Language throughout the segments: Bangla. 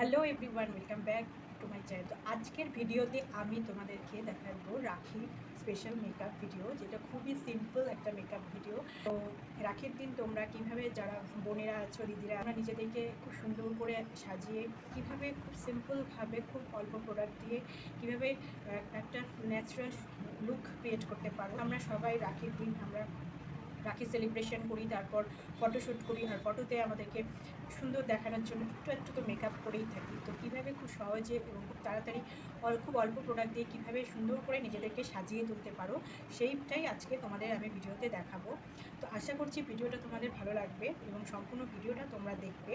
Hello everyone, welcome back to my channel. তো আজকের ভিডিওতে আমি তোমাদেরকে দেখাবো রাখি স্পেশাল মেকআপ ভিডিও যেটা খুবই সিম্পল একটা মেকআপ ভিডিও তো রাখির দিন তোমরা কীভাবে, যারা বোনেরা আছো, দিদিরা, আমরা নিজেদেরকে খুব সুন্দর করে সাজিয়ে, কীভাবে খুব সিম্পলভাবে খুব অল্প প্রোডাক্ট দিয়ে কীভাবে একটা ন্যাচারাল লুক ক্রিয়েট করতে পারো। আমরা সবাই রাখির দিন আমরা রাখি সেলিব্রেশন করি, তারপর ফটোশ্যুট করি, আর ফটোতে আমাদেরকে সুন্দর দেখানোর জন্য একটু একটু তো মেকআপ করেই থাকি। তো কীভাবে খুব সহজে এবং খুব তাড়াতাড়ি খুব অল্প প্রোডাক্ট দিয়ে কীভাবে সুন্দর করে নিজেদেরকে সাজিয়ে তুলতে পারো, সেইটাই আজকে তোমাদের আমি ভিডিওতে দেখাবো। তো আশা করছি ভিডিওটা তোমাদের ভালো লাগবে এবং সম্পূর্ণ ভিডিওটা তোমরা দেখবে।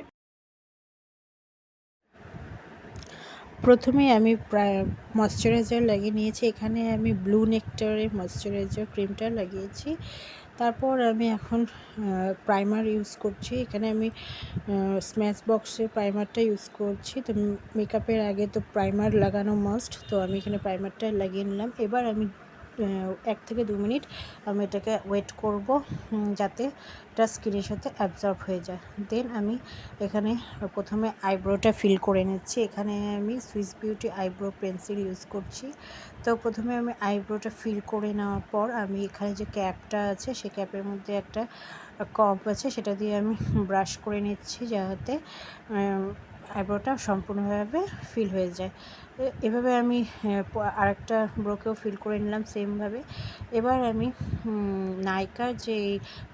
প্রথমে আমি প্রায় ময়শ্চারাইজার লাগিয়ে নিয়েছি। এখানে আমি ব্লু নেকটারের ময়শ্চারাইজার ক্রিমটা লাগিয়েছি। তারপর আমি এখন প্রাইমার ইউজ করছি। এখানে আমি স্ম্যাচ বক্সের প্রাইমারটা ইউজ করছি। তো মেকআপের আগে তো প্রাইমার লাগানো মাস্ট তো আমি এখানে প্রাইমারটা লাগিয়ে নিলাম। এবার আমি এক থেকে দু মিনিট আমি এটাকে ওয়েট করব যাতে এটা স্কিনের সাথে অ্যাবজর্ব হয়ে যায়। দেন আমি এখানে প্রথমে আইব্রোটা ফিল করে নিচ্ছি। এখানে আমি Swiss Beauty eyebrow pencil use করছি। তো প্রথমে আমি আইব্রোটা ফিল করে নেওয়ার পর আমি এখানে যে ক্যাপটা আছে সেই ক্যাপের মধ্যে একটা কপ আছে, সেটা দিয়ে আমি ব্রাশ করে নিচ্ছি, যাতে আইব্রোটা সম্পূর্ণভাবে ফিল হয়ে যায়। এভাবে আমি আরেকটা ব্রোকেও ফিল করে নিলাম সেমভাবে। এবার আমি হুম, নাইকার যে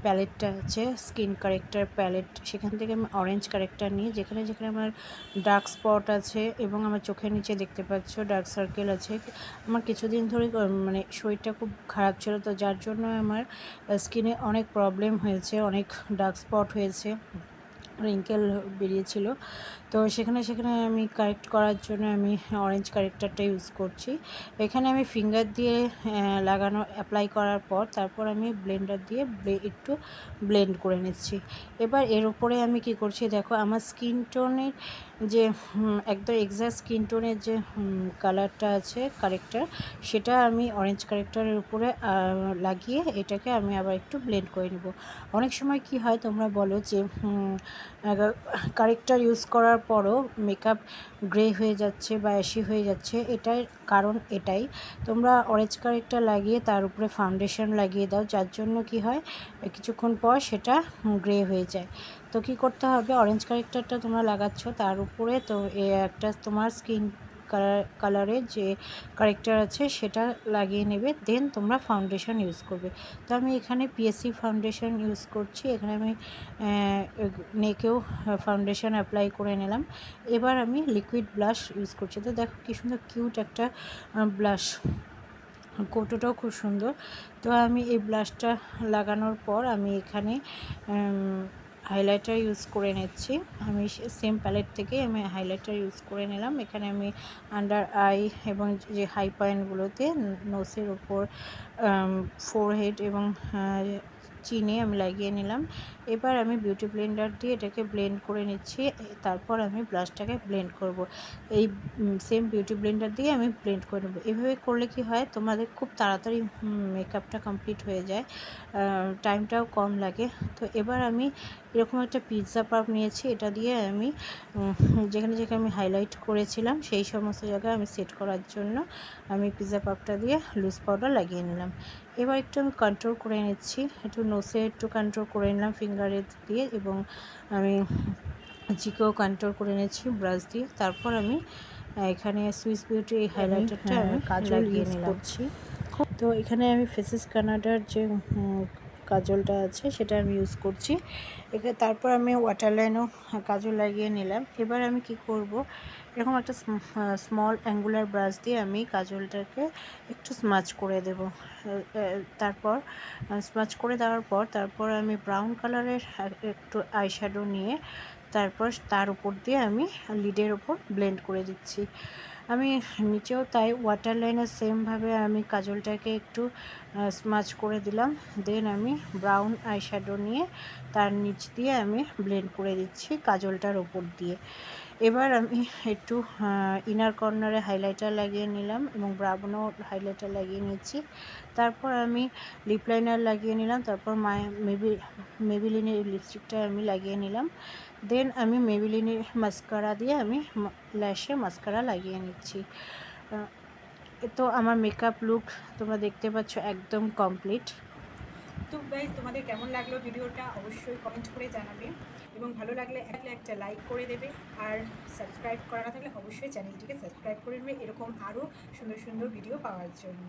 প্যালেটটা আছে স্কিন কারেক্টার প্যালেট সেখান থেকে আমি অরেঞ্জ কারেক্টার নিয়ে যেখানে যেখানে আমার ডার্ক স্পট আছে এবং আমার চোখের নিচে দেখতে পাচ্ছ ডার্ক সার্কেল আছে। আমার কিছুদিন ধরে মানে শরীরটা খুব খারাপ ছিল তো যার জন্য আমার স্কিনে অনেক প্রবলেম হয়েছে অনেক ডার্ক স্পট হয়েছে। রিঙ্কেল বেরিয়েছিল। তো সেখানে সেখানে আমি কারেক্ট করার জন্য আমি অরেঞ্জ কারেক্টারটা ইউজ করছি। এখানে আমি ফিঙ্গার দিয়ে লাগানো অ্যাপ্লাই করার পর তারপর আমি ব্লেন্ডার দিয়ে একটু ব্লেন্ড করে নিচ্ছি। এবার এর উপরে আমি কি করছি দেখো, আমার স্কিন টোনের যে একদম এক্সাক্ট স্কিন টোনের যে কালারটা আছে কারেক্টার সেটা আমি অরেঞ্জ কারেক্টারের উপরে লাগিয়ে এটাকে আমি আবার একটু ব্লেন্ড করে নেব। অনেক সময় কি হয় তোমরা বলো যে কারেক্টার ইউজ করার পরও মেকআপ গ্রে হয়ে যাচ্ছে বা অ্যাশি হয়ে যাচ্ছে, এটার কারণ এটাই। তোমরা অরেঞ্জ কারেক্টার লাগিয়ে তার উপরে ফাউন্ডেশন লাগিয়ে দাও, যার জন্য কি হয়, কিছুক্ষণ পর সেটা গ্রে হয়ে যায়। তো কি করতে হবে অরেঞ্জ কারেক্টারটা তোমরা লাগাচ্ছ, তার উপরে তো একটা তোমার স্কিন কালার কালারের যে কারেক্টার আছে সেটা লাগিয়ে নেবে দেন তোমরা ফাউন্ডেশন ইউজ করবে। তো আমি এখানে পিএসসি ফাউন্ডেশন ইউজ করছি, এখানে আমি নেকেও ফাউন্ডেশন অ্যাপ্লাই করে নিলাম। এবার আমি লিকুইড ব্লাশ ইউজ করছি। তো দেখো কী সুন্দর কিউট একটা ব্লাশ কৌটোটাও খুব সুন্দর। তো আমি এই ব্লাশটা লাগানোর পর আমি এখানে হাইলাইটার ইউজ করে নিচ্ছি। আমি সেম প্যালেট থেকে আমি হাইলাইটার ইউজ করে নিলাম। এখানে আমি আন্ডার আই এবং যে হাই পয়েন্টগুলোতে নোসের ওপর ফোরহেড এবং চিনে আমি লাগিয়ে নিলাম। এবার আমি বিউটি ব্লেন্ডার দিয়ে এটাকে ব্লেন্ড করে নিচ্ছি। তারপর আমি ব্লাশটাকে ব্লেন্ড করব। এই সেম বিউটি ব্লেন্ডার দিয়ে আমি ব্লেন্ড করে নেব। এভাবে করলে কি হয়? তোমাদের খুব তাড়াতাড়ি মেকআপটা কমপ্লিট হয়ে যায়। টাইমটাও কম লাগে। তো এবার আমি এরকম একটা পিৎজা পাপ নিয়েছি। এটা দিয়ে আমি যেখানে যেখানে আমি হাইলাইট করেছিলাম, সেই সমস্ত জায়গায় আমি সেট করার জন্য আমি পিৎজা পাপটা দিয়ে লুজ পাউডার লাগিয়ে নিলাম। এবার একটু আমি কন্ট্রোল করে নিচ্ছি। একটু নোসে একটু কন্ট্রোল করে নিলাম ফিঙ্গারে দিয়ে এবং আমি চিকেও কন্ট্রোল করে নিচ্ছি ব্রাশ দিয়ে। তারপর আমি এখানে সুইস বিউটি এই হাইলাইটারটা হ্যাঁ, আমি কাজ লাগিয়ে নিলাম। তো এখানে আমি ফেসেস কানাডার যে কাজলটা আছে, সেটা আমি ইউজ করছি। তারপর আমি ওয়াটার লাইনও কাজল লাগিয়ে নিলাম। এবার আমি কি করব? এরকম একটা স্মল অ্যাঙ্গুলার ব্রাশ দিয়ে আমি কাজলটাকে একটু স্মাচ করে দেব। তারপর স্মাচ করে দেওয়ার পর, তারপর আমি ব্রাউন কালারের একটু আইশ্যাডো নিয়ে তারপর তার উপর দিয়ে আমি লিডের উপর ব্লেন্ড করে দিচ্ছি। আমি নিচেও তাই ওয়াটার লাইনের সেমভাবে আমি কাজলটাকে একটু স্মাচ করে দিলাম। দেন আমি ব্রাউন আইশ্যাডো নিয়ে তার নিচ দিয়ে আমি ব্লেন্ড করে দিচ্ছি কাজলটার ওপর দিয়ে। এবার আমি একটু ইনার কর্নারে হাইলাইটার লাগিয়ে নিলাম এবং ব্রাউনও হাইলাইটার লাগিয়ে নিয়েছি। তারপর আমি লিপ লাইনার লাগিয়ে নিলাম। তারপর মায় মেবি মেবিলিনের লিপস্টিকটা আমি লাগিয়ে নিলাম। দেন আমি মেবিলিনের মাস্কারা দিয়ে আমি ল্যাশে মাস্কারা লাগিয়ে নিচ্ছি। তো আমার মেকআপ লুক তোমরা দেখতে পাচ্ছ একদম কমপ্লিট তো গাইজ তোমাদের কেমন লাগল ভিডিওটা অবশ্যই কমেন্ট করে জানাবে এবং ভালো লাগলে একটা লাইক করে দেবে আর সাবস্ক্রাইব করা না থাকলে অবশ্যই চ্যানেলটিকে সাবস্ক্রাইব করে নেবে। এরকম আরও সুন্দর সুন্দর ভিডিও পাওয়ার জন্য।